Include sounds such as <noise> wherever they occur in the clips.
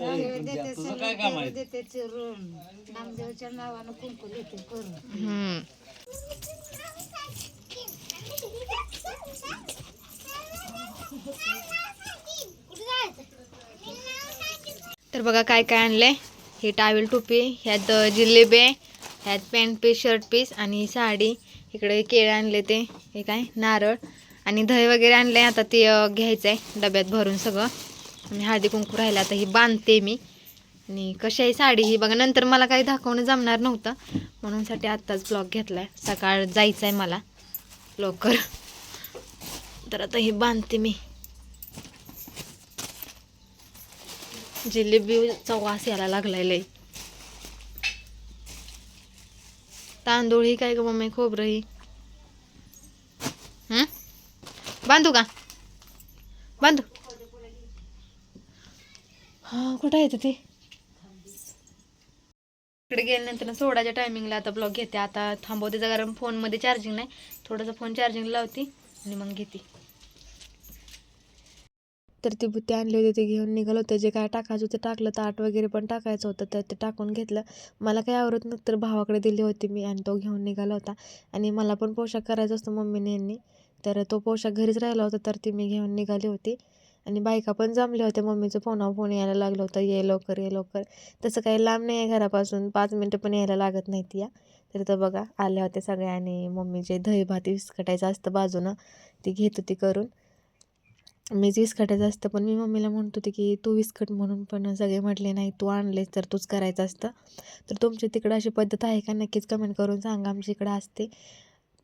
देते तुझं काय काम आहे? देते चिरून नामदेवच्या नावानं कुंकू देते करून. हम्म. तर बघा काय काय आणलंय. ही टावेल टोपी ह्यात जिलेबी आहे ह्यात पॅन्ट पीस शर्ट पीस आणि साडी. इकडे केळं आणले ते. हे काय? नारळ. आणि दही वगैरे आणलंय. आता ते अं, घ्यायचं आहे डब्यात भरून सगळं. आणि हळदी कुंकू राहिला. आता ही बांधते मी. आणि कशी आहे साडी? ही बघा नंतर मला काही दाखवणं जमणार नव्हतं. म्हणून साठी आत्ताच ब्लॉग आहे सकाळ जायचं आहे मला लवकर. तर आता ही बांधते मी. जिलेबीचा वास यायला लागलाय लय. तांदूळ ही काय ग मम्मी? खोबरं ही? बांधू का? बांधू. हा कुठं आहे ते इकडे गेल्यानंतर सोडाच्या टायमिंगला आता ब्लॉग घेते. आता थांबवते कारण फोनमध्ये चार्जिंग नाही. थोडंसं फोन चार्जिंग लावते आणि मग घेते. तर ती बुत्ती आणली होती ते घेऊन निघालं होतं. जे काय टाकायचं होतं टाकलं. ताट वगैरे पण टाकायचं होतं तर ते टाकून घेतलं. मला काही आवडत नव्हतं तर भावाकडे दिली होती मी आणि तो घेऊन निघाला होता. आणि मला पण पोशाख करायचा असतो मम्मीने यांनी. तर तो पोशाख घरीच राहिला होता तर ती मी घेऊन निघाली होती. आणि बायका पण जमल्या होत्या. मम्मीचं फोनावर फोन यायला लागलं होतं. ये लवकर ये लवकर. तसं काही लांब नाही आहे घरापासून. पाच मिनटं पण यायला लागत नाहीत या. तर तर बघा आल्या होत्या सगळ्या आणि मम्मीचे दही भात विस्कटायचं असतं बाजूनं ती घेत होती करून. मीच विस्कटायचं असतं पण मी मम्मीला म्हणत होते की तू विस्कट म्हणून पण सगळे म्हटले नाही तू आणलेस तर तूच करायचं असतं. तर तुमच्या तिकडं अशी पद्धत आहे का? नक्कीच कमेंट करून सांगा. आमच्या इकडं असते.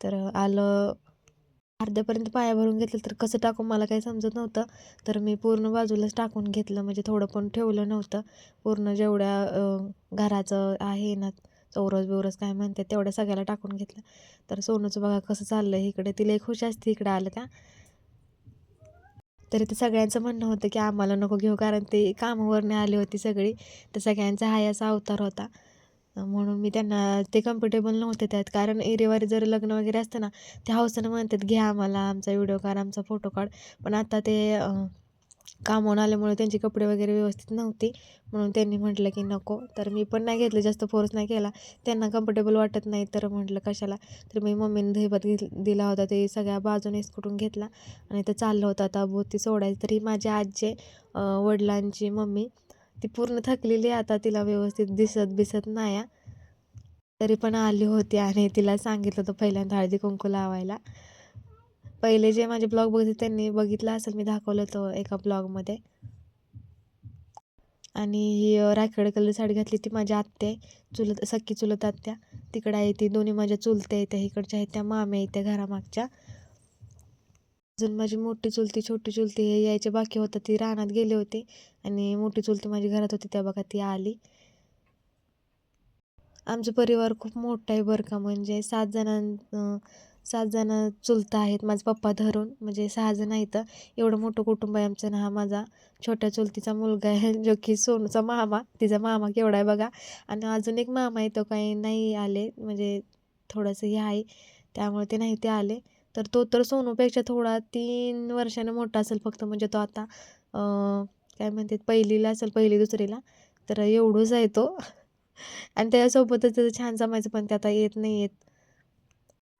तर आलं अर्ध्यापर्यंत पाया भरून घेतलं तर कसं टाकू मला काही समजत नव्हतं. तर मी पूर्ण बाजूलाच टाकून घेतलं. म्हणजे थोडं पण ठेवलं नव्हतं. पूर्ण जेवढ्या घराचं आहे ना चौरस बिवरस काय म्हणते तेवढ्या सगळ्याला टाकून घेतलं. तर सोनूचं बघा कसं चाललं आहे इकडे तिला खुश असते इकडे आलं का? तरी ते सगळ्यांचं म्हणणं होतं की आम्हाला नको घेऊ कारण ते कामावरने आली होती सगळी. तर सगळ्यांचा हा असा अवतार होता. म्हणून मी त्यांना ते कम्फर्टेबल नव्हते त्यात. कारण एरेवारी जर लग्न वगैरे असतं ना ते हौसानं म्हणतात घ्या आम्हाला आमचा व्हिडिओ काढ आमचा फोटो काढ पण आता ते कामावून आल्यामुळे त्यांचे कपडे वगैरे व्यवस्थित नव्हते. म्हणून त्यांनी म्हटलं की नको. तर मी पण नाही घेतलं जास्त फोर्स नाही केला. त्यांना कम्फर्टेबल वाटत नाही तर म्हटलं कशाला? तर मी मम्मीने दहीभात घेत दिला होता ते सगळ्या बाजूने कुठून घेतला. आणि ते चाललं होतं आता भोवती सोडायचं तरी माझी आजी वडिलांची मम्मी. ती पूर्ण थकलेली आहे. आता तिला व्यवस्थित दिसत बिसत नाही आहे. तरी पण आली होती आणि तिला सांगितलं होतं पहिल्यांदा हळदी कुंकू लावायला. पहिले जे माझे ब्लॉग बघितले त्यांनी बघितलं असेल मी दाखवलं होतं एका ब्लॉगमध्ये. आणि ही राखेड कलर साडी घातली ती माझी आत्या आहे चुलत सख्खी चुलत आत्या. तिकडं आहे ती दोन्ही माझ्या चुलत्या आहेत त्या इकडच्या आहेत त्या माम्या आहेत त्या घरामागच्या. अजून माझी मोठी चुलती छोटी चुलती हे यायचे बाकी होतं. ती रानात गेली होती आणि मोठी चुलती माझी घरात होती त्या बघा ती आली. आमचा परिवार खूप मोठा आहे बरं का. म्हणजे सात जणां सात जण चुलता आहेत माझे पप्पा धरून. म्हणजे सहा जण आहेत. एवढं मोठं कुटुंब आहे आमचं ना हा माझा छोट्या चुलतीचा मुलगा आहे जो की सोनूचा मामा. तिचा मामा केवढा आहे बघा. आणि अजून एक मामा आहे तो काही नाही आले. म्हणजे थोडंसं हे आहे. त्यामुळे ते नाही ते आले. तर तो तर सोनूपेक्षा थोडा तीन वर्षाने मोठा असेल फक्त म्हणजे तो आता काय म्हणतात पहिलीला असेल पहिली दुसरीला तर एवढंच आहे तो. आणि त्याच्यासोबतच त्याचं छान जमायचं पण ते आता येत नाही येत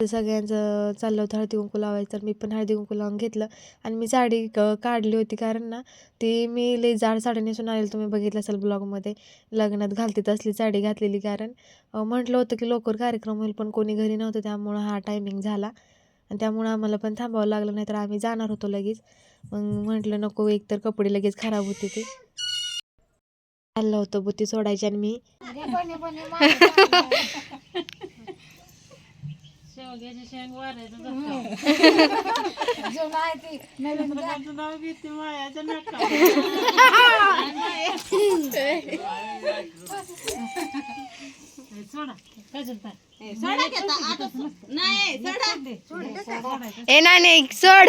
सगळ्यांचं चाललं होतं हळदी कुंकू लावायचं तर मी पण हळदी कुंकू लावून घेतलं. आणि मी साडी क काढली होती कारण ना ती मी लई जाड साडी नेसून आलेली तुम्ही बघितलं असेल ब्लॉगमध्ये लग्नात घालते तसली साडी घातलेली कारण म्हटलं होतं की लवकर कार्यक्रम होईल पण कोणी घरी नव्हतं त्यामुळं हा टायमिंग झाला. आणि त्यामुळं आम्हाला पण थांबावं लागलं नाही तर आम्ही जाणार होतो लगेच. मग म्हटलं नको एकतर कपडे लगेच खराब होते ते. चाललं होतं बुती सोडायची आणि मी. <laughs> <laughs> <laughs> सोडा. ए नाही नाही सोड.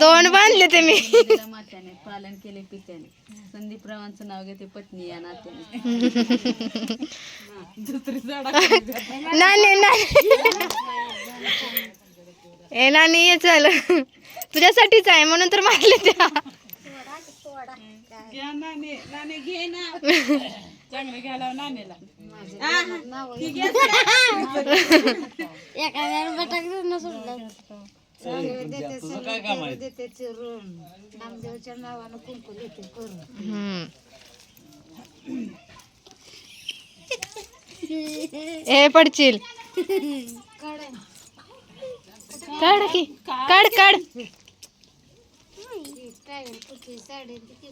दोन बांधले ते मी. दिला मात्याने पालन केले पित्याने. संदीप रावांचं नाव घेते पत्नी या नात्याने. <laughs> दुसरी झाडा नाही नाही नाही. ए नानी ये चल तुझ्यासाठीच आहे म्हणून तर मारले त्या. घ्या नाणे नाणे घे ना. चांगलं घ्यायला नाणेला देते देते चिरून नामदेवच्या नावानं कुंकू देते करून. हम्म. ए पडशील. काढ की. काढ काढ. काय कुठे साडी किती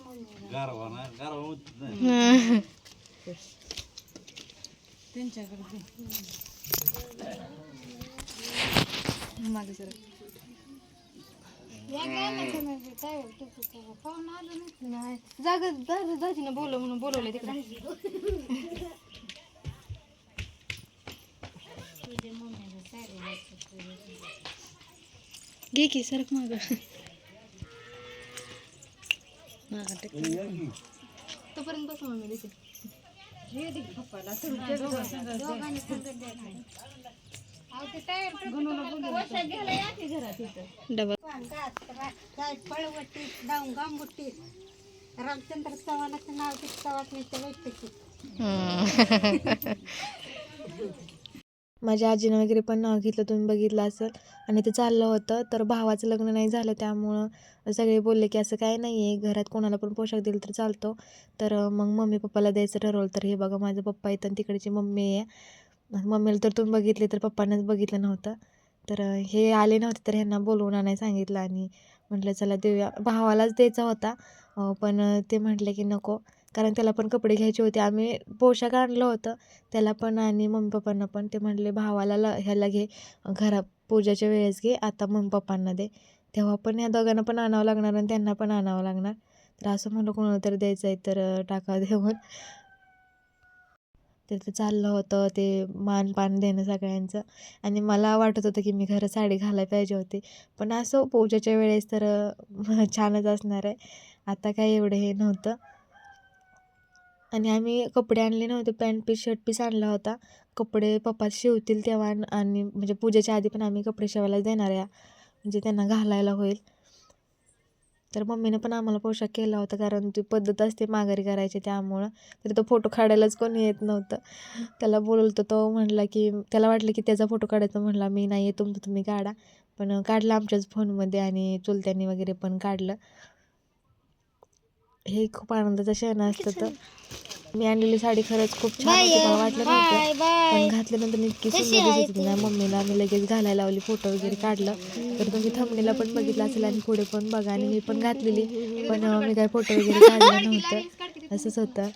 नाही. नाही जागा दाजीनं बोलव म्हणून बोलवलं तिकडे घे की सरक माग. तोपर्यंत बस मम्मी देते. डबल. काय पळवटी डाऊन गांबुटी रामचंद्र चव्हाणाचं नाव <laughs> माझ्या आजीनं वगैरे पण नाव घेतलं. तुम्ही बघितलं असेल. आणि ते चाललं होतं. तर भावाचं लग्न नाही झालं त्यामुळं सगळे बोलले की असं काय नाही आहे घरात कोणाला पण पोशाख दिला तर चालतो. तर मग मम्मी पप्पाला द्यायचं ठरवलं. तर हे बघा माझं पप्पा येतं आणि तिकडची मम्मी आहे. मम्मीला तर तुम्ही बघितले तर पप्पांनाच बघितलं नव्हतं. तर हे आले नव्हते तर ह्यांना बोलवून आणायला सांगितलं. आणि म्हटलं चला देऊया. भावालाच द्यायचा होता. पण ते म्हटले की नको. कारण त्याला पण कपडे घ्यायचे होते. आम्ही पोशाख आणलं होतं. त्याला पण आणि मम्मी पप्पांना पण. ते म्हटले भावाला ल ह्याला घे. घरा पूजाच्या वेळेस घे. आता मम्मी पप्पांना दे. तेव्हा पण ह्या दोघांना पण आणावं लागणार आणि त्यांना पण आणावं लागणार. तर असं म्हणलं कोणाला तरी द्यायचं आहे तर टाकावं टाका देऊन. तिथं चाललं होतं. ते मान पान देणं सगळ्यांचं. आणि मला वाटत होतं की मी खरं साडी घालायला पाहिजे होती. पण असं पूजेच्या वेळेस तर <laughs> छानच असणार आहे. आता काय एवढं हे नव्हतं. आणि आम्ही कपडे आणले नव्हते. पॅन्ट पीस शर्ट पीस आणला होता. कपडे पप्पा शिवतील तेव्हा आणि म्हणजे पूजेच्या आधी पण आम्ही कपडे शिवायला देणार आहे. म्हणजे त्यांना घालायला होईल. तर मम्मीनं पण आम्हाला पोशाख केला होता कारण ती पद्धत असते माघारी करायची त्यामुळं. तर तो फोटो काढायलाच कोणी येत नव्हतं. त्याला बोलवलं तो म्हणला की त्याला वाटलं की त्याचा फोटो काढायचा म्हणला मी नाही आहे तुमचं तुम्ही काढा. पण काढला आमच्याच फोनमध्ये आणि चुलत्यांनी वगैरे पण काढलं. हे खूप आनंदाचा क्षण असतं तर. मी आणलेली साडी खरंच खूप छान होती मला वाटलं नव्हतं. पण घातल्यानंतर इतकी सुंदर दिसत होती. ना मम्मीला मी लगेच घालायला लावली फोटो वगैरे काढलं. तर तुम्ही थंबनेला पण बघितलं असेल आणि पुढे पण बघा आणि मी पण घातलेली. पण मी काय फोटो वगैरे काढलं नव्हतं. असंच होतं.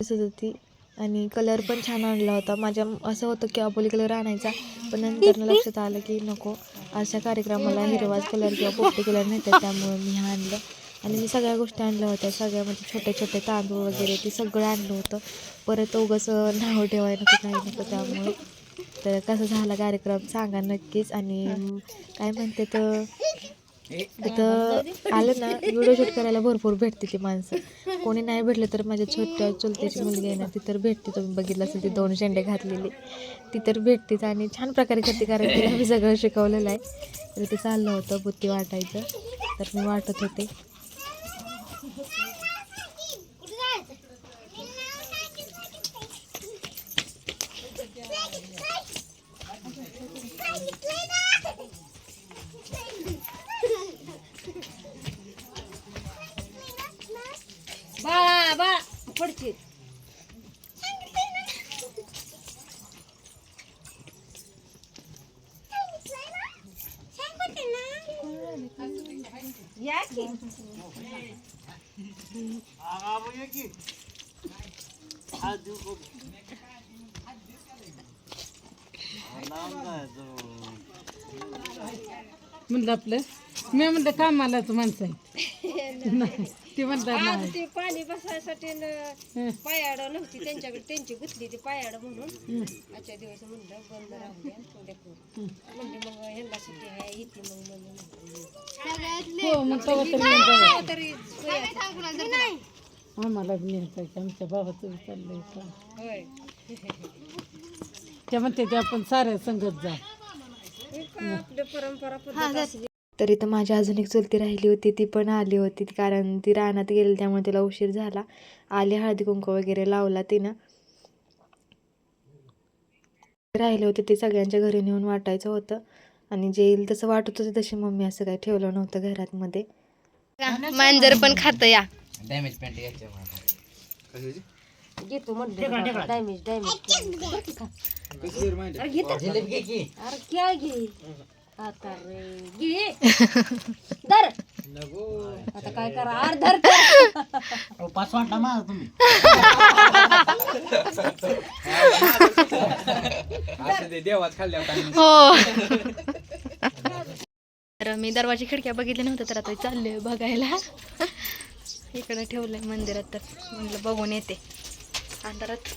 असंच होती. आणि कलर पण छान आणला होता. माझ्या असं होतं की अबोली कलर आणायचा पण नंतर लक्षात आलं की नको. अशा कार्यक्रमाला हिरवाच कलर किंवा पोपटी कलर नेतात त्यामुळं मी हा आणलं. आणि मी सगळ्या गोष्टी आणल्या होत्या. सगळ्या म्हणजे छोटे छोटे तांदूळ वगैरे ते सगळं आणलं होतं. परत उगाच नाव ठेवायला नको काही नको त्यामुळे. तर कसा झाला कार्यक्रम सांगा नक्कीच. आणि काय म्हणते तर तिथं आलं ना व्हिडिओ शूट करायला भरपूर भेटते ती माणसं. कोणी नाही भेटलं तर माझ्या छोट्या चुलत्याची मुलगी आहे ना ती तर भेटते. तुम्ही बघितलं असेल ती दोन शेंडे घातलेली. ती तर भेटतेच आणि छान प्रकारे करते कारण तिला मी सगळं शिकवलेलं आहे. तर ते चाललं होतं बुत्ती वाटायचं. तर मी वाटत होते. बाळा या की. म्हणलं आपलं. मी म्हणलं कामालाच माणसं आहे ते म्हणतात नाही. ते पाणी बसायसाठी न- पायाड नव्हती त्यांच्याकडे त्यांची गुतली ती पायाड म्हणून. आजच्या दिवस म्हणलं बंद राहू द्या उद्या करू. म्हणली मग ह्यांना सुट्टी आहे येते मग म्हणून. हो मग तेव्हा तर मी जाऊ. तरी आम्हाला न्यायचं की आमच्या बाबाचं बी चाललंय का? होय. त्या म्हणते ते आपण साऱ्या संगत जा. आपली परंपरा पद्धत तर इथं माझी अजून एक चुलती राहिली होती ती पण आली होती. कारण ती रानात गेली त्यामुळे तिला उशीर झाला. आली हळदी कुंकू वगैरे लावला तिनं. राहिले होते ते सगळ्यांच्या घरी नेऊन वाटायचं होतं. आणि जे येईल तसं वाटत होतं तशी मम्मी असं काही ठेवलं नव्हतं घरात मध्ये मांजर पण खात या. डॅमेज पॅन्ट घेतो. म्हणलं डॅमेज डॅमेज काय घे. आता रे. घे धर. आता काय करा? अरे धर तर. पाच वाटला माझा तुम्ही. हो. तर मी दरवाजे खिडक्या बघितल्या नव्हत्या तर आता चालले बघायला. इकडं ठेवलंय मंदिरात तर म्हटलं बघून येते. अंधारात.